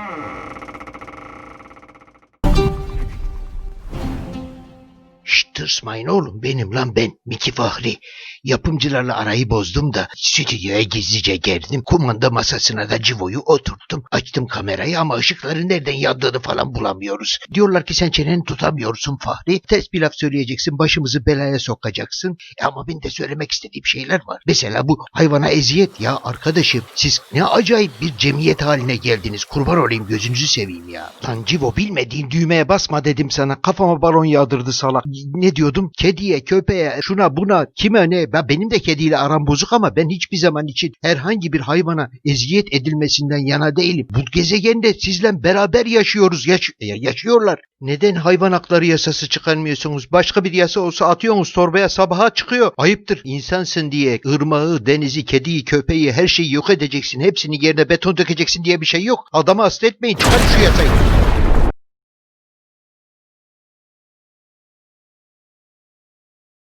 Mm. Tırsmayın oğlum benim lan ben Miki Fahri. Yapımcılarla arayı bozdum da stüdyoya gizlice geldim. Kumanda masasına da civoyu oturttum. Açtım kamerayı ama ışıkların nereden yandığını falan bulamıyoruz. Diyorlar ki sen çeneni tutamıyorsun Fahri. Ters bir laf söyleyeceksin başımızı belaya sokacaksın. E ama benim de söylemek istediğim şeyler var. Mesela bu hayvana eziyet ya arkadaşım. Siz ne acayip bir cemiyet haline geldiniz. Kurban olayım gözünüzü seveyim ya. Lan civo bilmediğin düğmeye basma dedim sana. Kafama balon yağdırdı salak. Ne diyordum? Kediye, köpeğe, şuna buna, kime ne? Ben benim de kediyle aram bozuk ama ben hiçbir zaman için herhangi bir hayvana eziyet edilmesinden yana değilim. Bu gezegende sizle beraber yaşıyoruz. Yaş ya- yaşıyorlar. Neden hayvan hakları yasası çıkarmıyorsunuz? Başka bir yasa olsa atıyorsunuz torbaya sabaha çıkıyor. Ayıptır. İnsansın diye ırmağı, denizi, kediyi, köpeği her şeyi yok edeceksin. Hepsini yerine beton dökeceksin diye bir şey yok. Adamı hasta etmeyin. Çıkar şu yasayı.